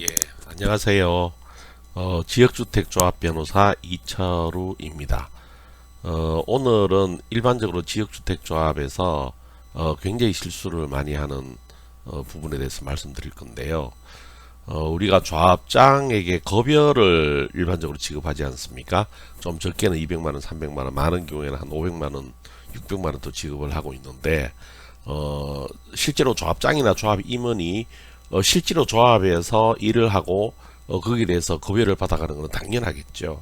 예, 안녕하세요. 어, 지역주택조합 변호사 이철우입니다. 어, 오늘은 일반적으로 지역주택조합에서 어, 굉장히 실수를 많이 하는 어, 부분에 대해서 말씀드릴 건데요. 어, 우리가 조합장에게 급여를 일반적으로 지급하지 않습니까? 좀 적게는 200만원, 300만원, 많은 경우에는 한 500만원, 600만원 도 지급을 하고 있는데, 어, 실제로 조합장이나 조합 임원이 어, 실제로 조합에서 일을 하고 어, 거기에 대해서 급여를 받아가는 것은 당연하겠죠.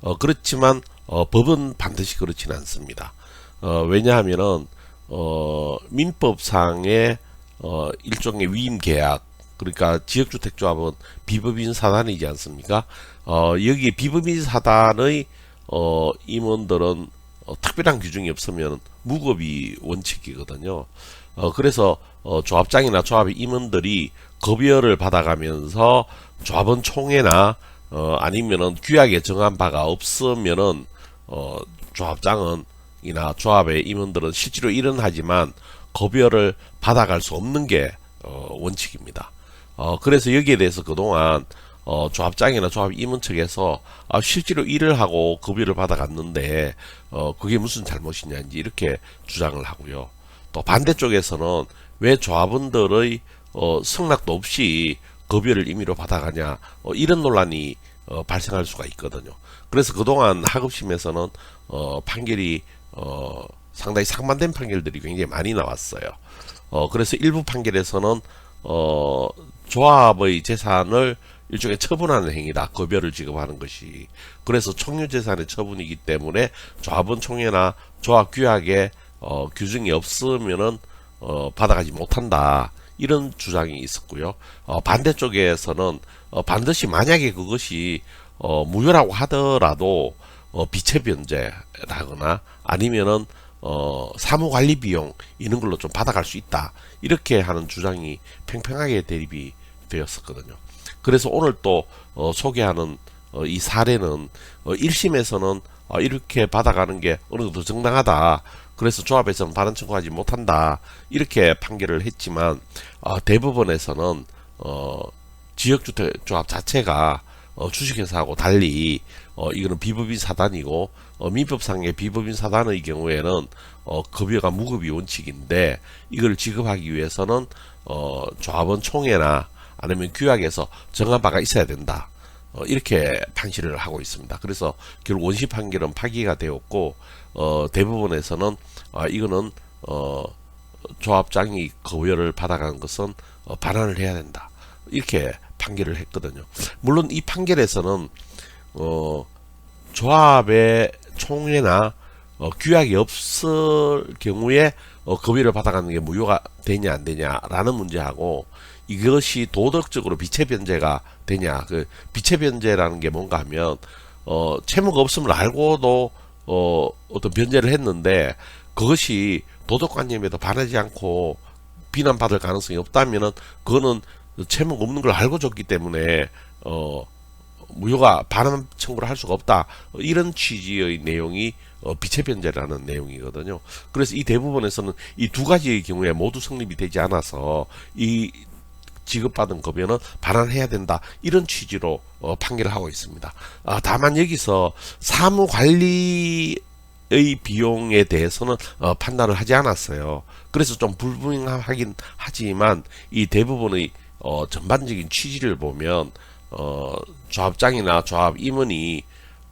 어, 그렇지만 어, 법은 반드시 그렇지는 않습니다. 어, 왜냐하면은 어, 민법상의 어, 일종의 위임 계약 그러니까 지역주택조합은 비법인 사단이지 않습니까? 어, 여기 비법인 사단의 어, 임원들은 어, 특별한 규정이 없으면 무급이 원칙이거든요. 어, 그래서 어, 조합장이나 조합 임원들이 급여를 받아가면서 조합원 총회나 어, 아니면은 규약에 정한 바가 없으면은 어, 조합장은 이나 조합의 임원들은 실제로 일은 하지만 급여를 받아갈 수 없는 게 어, 원칙입니다. 어, 그래서 여기에 대해서 그동안 어, 조합장이나 조합 임원 측에서 아, 실제로 일을 하고 급여를 받아갔는데 어, 그게 무슨 잘못이냐인지 이렇게 주장을 하고요. 또 반대쪽에서는 왜 조합원들의 어, 승낙도 없이 급여를 임의로 받아가냐 어, 이런 논란이 어, 발생할 수가 있거든요. 그래서 그동안 하급심에서는 어, 판결이 어, 상당히 상반된 판결들이 굉장히 많이 나왔어요. 어, 그래서 일부 판결에서는 어, 조합의 재산을 일종의 처분하는 행위다. 급여를 지급하는 것이. 그래서 총유 재산의 처분이기 때문에 조합원 총회나 조합 규약에 어, 규정이 없으면은 어, 받아가지 못한다. 이런 주장이 있었고요. 어, 반대쪽에서는 어, 반드시 만약에 그것이 어, 무효라고 하더라도 어, 비체 변제라거나 아니면은 어, 사무관리 비용 이런 걸로 좀 받아갈 수 있다. 이렇게 하는 주장이 팽팽하게 대립이 되었었거든요. 그래서 오늘 또 어, 소개하는 어, 이 사례는 어, 1심에서는 어, 이렇게 받아가는 게 어느 정도 정당하다. 그래서 조합에서는 반환 청구하지 못한다. 이렇게 판결을 했지만 어, 대부분에서는 어, 지역주택 조합 자체가 어, 주식회사하고 달리 어, 이거는 비법인 사단이고 어, 민법상의 비법인 사단의 경우에는 어, 급여가 무급이 원칙인데 이걸 지급하기 위해서는 어, 조합원 총회나 아니면 규약에서 정한 바가 있어야 된다. 어, 이렇게 판시를 하고 있습니다. 그래서 결국 원시 판결은 파기가 되었고 어, 대부분에서는 아, 이거는 어, 조합장이 급여를 받아가는 것은 어, 반환을 해야 된다. 이렇게 판결을 했거든요. 물론 이 판결에서는 어, 조합의 총회나 어, 규약이 없을 경우에 어, 급여를 받아가는 게 무효가 되냐 안 되냐라는 문제하고 이것이 도덕적으로 비체 변제가 되냐. 그 비체 변제라는 게 뭔가 하면 어, 채무가 없음을 알고도 어, 어떤 변제를 했는데 그것이 도덕관념에도 반하지 않고 비난받을 가능성이 없다면은 그거는 채무가 없는 걸 알고 줬기 때문에 어 무효가 반환 청구를 할 수가 없다 이런 취지의 내용이 어, 비체 변제라는 내용이거든요. 그래서 이 대부분에서는 이 두 가지의 경우에 모두 성립이 되지 않아서 이 지급받은 급여는 반환해야 된다 이런 취지로 어, 판결을 하고 있습니다. 아, 다만 여기서 사무 관리 의 비용에 대해서는 어, 판단을 하지 않았어요. 그래서 좀 불분명하긴 하지만 이 대부분의 어, 전반적인 취지를 보면 어, 조합장이나 조합 임원이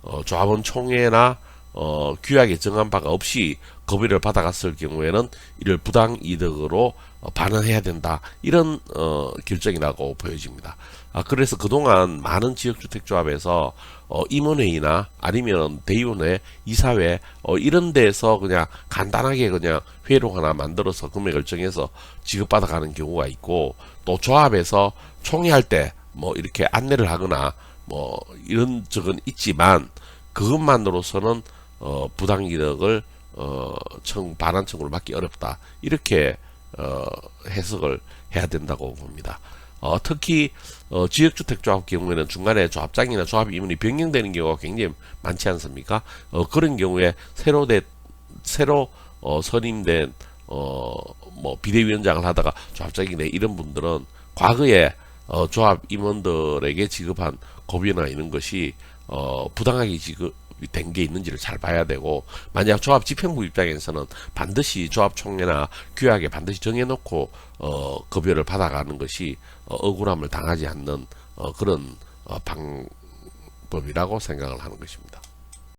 어, 조합원 총회나 어, 규약에 정한 바가 없이 급여를 받아갔을 경우에는 이를 부당 이득으로 어, 반환해야 된다 이런 어, 결정이라고 보여집니다. 아, 그래서 그동안 많은 지역주택조합에서 어, 임원회의나 아니면 대의원회, 이사회 어, 이런 데서 그냥 간단하게 그냥 회의록 하나 만들어서 금액을 정해서 지급받아가는 경우가 있고 또 조합에서 총회할 때 뭐 이렇게 안내를 하거나 뭐 이런 적은 있지만 그것만으로서는 어, 부당 이득을 어, 청 반환 청구를 받기 어렵다 이렇게 어, 해석을 해야 된다고 봅니다. 어, 특히 어, 지역주택조합 경우에는 중간에 조합장이나 조합 임원이 변경되는 경우가 굉장히 많지 않습니까? 어, 그런 경우에 새로 대, 새로 어, 선임된 어, 뭐 비대위원장을 하다가 조합장이나 이런 분들은 과거에 어, 조합 임원들에게 지급한 급여나 이런 것이 어, 부당하게 지급 된 게 있는지를 잘 봐야 되고 만약 조합 집행부 입장에서는 반드시 조합 총회나 규약에 반드시 정해놓고 어, 급여를 받아가는 것이 어, 억울함을 당하지 않는 어, 그런 어, 방법이라고 생각을 하는 것입니다.